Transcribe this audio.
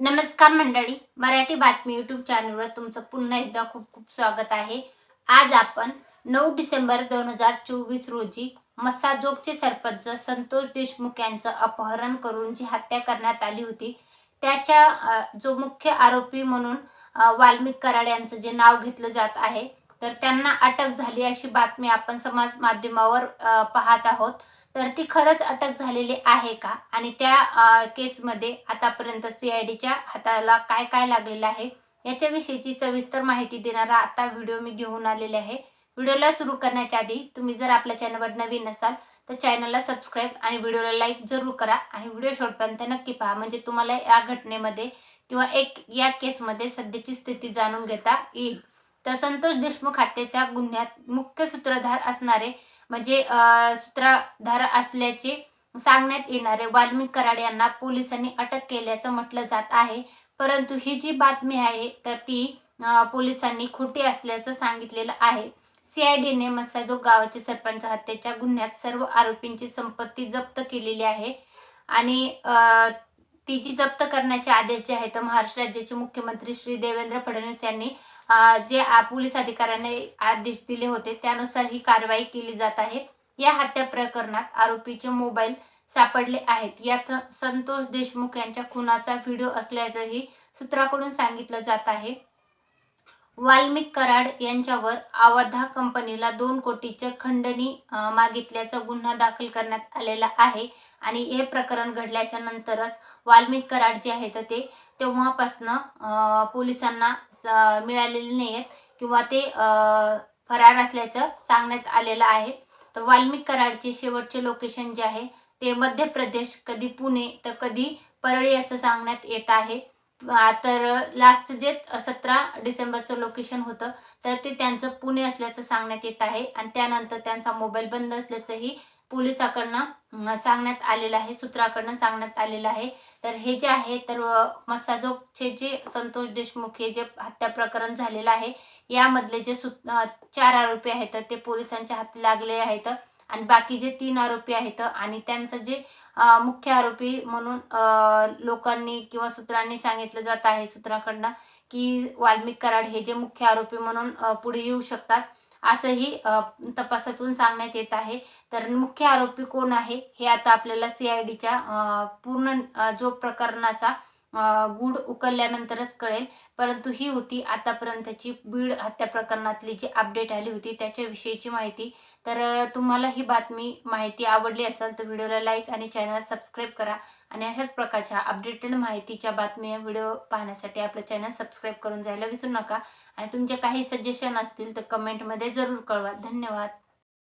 नमस्कार मंडळी मराठी बातमी यूट्यूब चॅनलवर तुमचं पुन्हा एकदा खूप खूप स्वागत आहे. आज आपण नऊ डिसेंबर दोन हजार चोवीस रोजी मसाजोगचे सरपंच संतोष देशमुख यांचं अपहरण करून जी हत्या करण्यात आली होती त्याच्या जो मुख्य आरोपी म्हणून वाल्मिक कराड यांचं जे नाव घेतलं जात आहे तर त्यांना अटक झाली अशी बातमी आपण समाज माध्यमावर पाहत आहोत. तर ती खरंच अटक झालेली आहे का? आणि त्या केसमध्ये आतापर्यंत सी आय डीच्या हाताला काय काय लागलेलं आहे? याच्याविषयीची सविस्तर माहिती देणारा आता व्हिडिओ मी घेऊन आलेले आहे. व्हिडिओला सुरू करण्याच्या आधी तुम्ही जर आपल्या चॅनलवर नवीन असाल तर चॅनलला सबस्क्राईब आणि व्हिडिओला लाईक जरूर करा आणि व्हिडिओ शॉर्टपर्यंत नक्की पहा. म्हणजे तुम्हाला या घटनेमध्ये किंवा एक या केसमध्ये सध्याची स्थिती जाणून घेता येईल. तर संतोष देशमुख हत्येच्या गुन्ह्यात मुख्य सूत्रधार असणारे म्हणजे सूत्रधार असल्याचे सांगण्यात येणारे वाल्मिक कराड यांना पोलिसांनी अटक केल्याचं म्हटलं जात आहे. परंतु ही जी बातमी आहे तर ती पोलिसांनी खोटी असल्याचं सांगितलेलं आहे. सीआयडीने मसाजोग गावाचे सरपंच हत्येच्या गुन्ह्यात सर्व आरोपींची संपत्ती जप्त केलेली आहे. आणि ती जी जप्त करण्याचे आदेश जे आहेत महाराष्ट्र राज्याचे मुख्यमंत्री श्री देवेंद्र फडणवीस यांनी जे पोलीस अधिकाऱ्यांनी आदेश दिले होते त्यानुसार ही कारवाई केली जात आहे. या हत्या प्रकरणात आरोपीचे मोबाईल सापडले आहेत. यात संतोष देशमुख यांच्या खुनाचा व्हिडिओ असल्याचंही सूत्राकडून सांगितलं जात आहे. वाल्मिक कराड यांच्यावर आवाधा कंपनीला दोन कोटीचे खंडणी मागितल्याचा गुन्हा दाखल करण्यात आलेला आहे. आणि हे प्रकरण घडल्याच्या नंतरच वाल्मिक कराड जे आहेत ते तेव्हापासनं पोलिसांना स- मिळालेले नाही आहेत किंवा ते फरार असल्याचं सांगण्यात आलेलं आहे. तर वाल्मिक कराडचे शेवटचे लोकेशन जे आहे ते मध्य प्रदेश कधी पुणे तर कधी परळी असं सांगण्यात येत आहे. तर लास्ट जे सतरा डिसेंबरचं लोकेशन होतं तर ते त्यांचं पुणे असल्याचं सांगण्यात येत आहे. आणि त्यानंतर त्यांचा मोबाईल बंद असल्याचंही पोलिसाकडनं सांगण्यात आलेलं आहे सूत्राकडनं सांगण्यात आलेलं आहे. तर हे जे आहे तर मसाजोगचे जे संतोष देशमुख हे जे हत्या प्रकरण झालेलं आहे यामधले जे सु चार आरोपी आहेत तर ते पोलिसांच्या हाती लागले आहेत. आणि बाकी जे तीन आरोपी आहेत आणि त्यांचं जे मुख्य आरोपी म्हणून लोकांनी किंवा सूत्रांनी सांगितलं जात आहे सूत्राकडनं की वाल्मिक कराड हे जे मुख्य आरोपी म्हणून पुढे येऊ शकतात. असंही तपासातून सांगण्यात येत आहे. तर मुख्य आरोपी कोण आहे हे आता आपल्याला सी आय डीच्या पूर्ण जो प्रकरणाचा गूढ उकलल्यानंतरच कळेल. परंतु ही होती आतापर्यंतची बीड हत्या प्रकरणातली जी अपडेट आली होती त्याच्याविषयीची माहिती. तर तुम्हाला ही बातमी माहिती आवडली असेल तर व्हिडिओला लाईक आणि चॅनल सबस्क्राईब करा. आणि अशाच प्रकारच्या अपडेटेड माहितीच्या बातम्या व्हिडिओ पाहण्यासाठी आपलं चॅनल सबस्क्राईब करून जायला विसरू नका. आणि तुमचे काही सजेशन असतील तर कमेंटमध्ये जरूर कळवा. धन्यवाद.